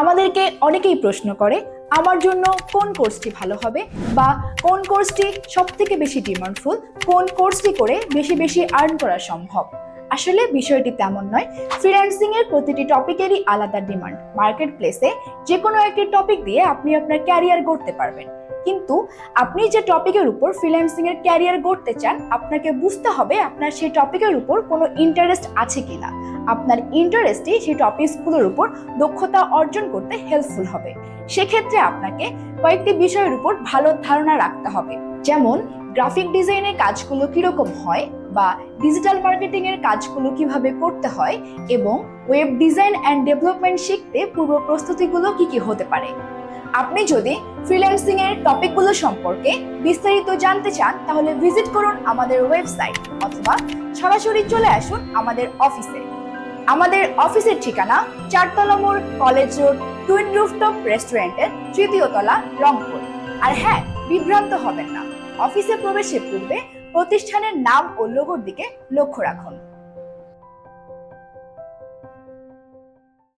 আমাদেরকে অনেকেই প্রশ্ন করে, আমার জন্য কোন কোর্সটি ভালো হবে বা কোন কোর্সটি সব থেকে বেশি ডিমান্ডফুল, কোন কোর্সটি করে বেশি বেশি আর্ন করা সম্ভব? আসলে বিষয়টি তেমন নয়। ফ্রিল্যান্সিং এর প্রতিটি টপিকেরই আলাদা ডিমান্ড মার্কেট প্লেসে যে কোনো একটি টপিক দিয়ে আপনি আপনার ক্যারিয়ার গড়তে পারবেন। কিন্তু আপনি যে টপিকের উপর ফ্রিল্যান্সিং এর ক্যারিয়ার গড়তে চান, আপনাকে বুঝতে হবে আপনার সেই টপিকের উপর কোনো ইন্টারেস্ট আছে কিনা। আপনার ইন্টারেস্টই সেই টপিকসগুলোর উপর দক্ষতা অর্জন করতে হেল্পফুল হবে। সেক্ষেত্রে আপনাকে কয়েকটি বিষয়ের উপর ভালো ধারণা রাখতে হবে। যেমন গ্রাফিক ডিজাইনের কাজগুলো কীরকম হয় বা ডিজিটাল মার্কেটিং এর কাজগুলো কীভাবে করতে হয় এবং ওয়েব ডিজাইন অ্যান্ড ডেভেলপমেন্ট শিখতে পূর্ব প্রস্তুতিগুলো কি কি হতে পারে? আপনি যদি ফ্রিল্যান্সিং এর টপিকগুলো সম্পর্কে বিস্তারিত জানতে চান, তাহলে ভিজিট করুন আমাদের ওয়েবসাইট অথবা সরাসরি চলে আসুন আমাদের অফিসে আমাদের অফিসের ঠিকানা চারতলা মোড় কলেজ রোড টুইন রুফটপ রেস্টুরেন্টের তৃতীয় তলা রংপুর। আর হ্যাঁ বিভ্রান্ত হবেন না। অফিসে প্রবেশের পূর্বে প্রতিষ্ঠানের নাম ও লোগোর দিকে লক্ষ্য রাখুন।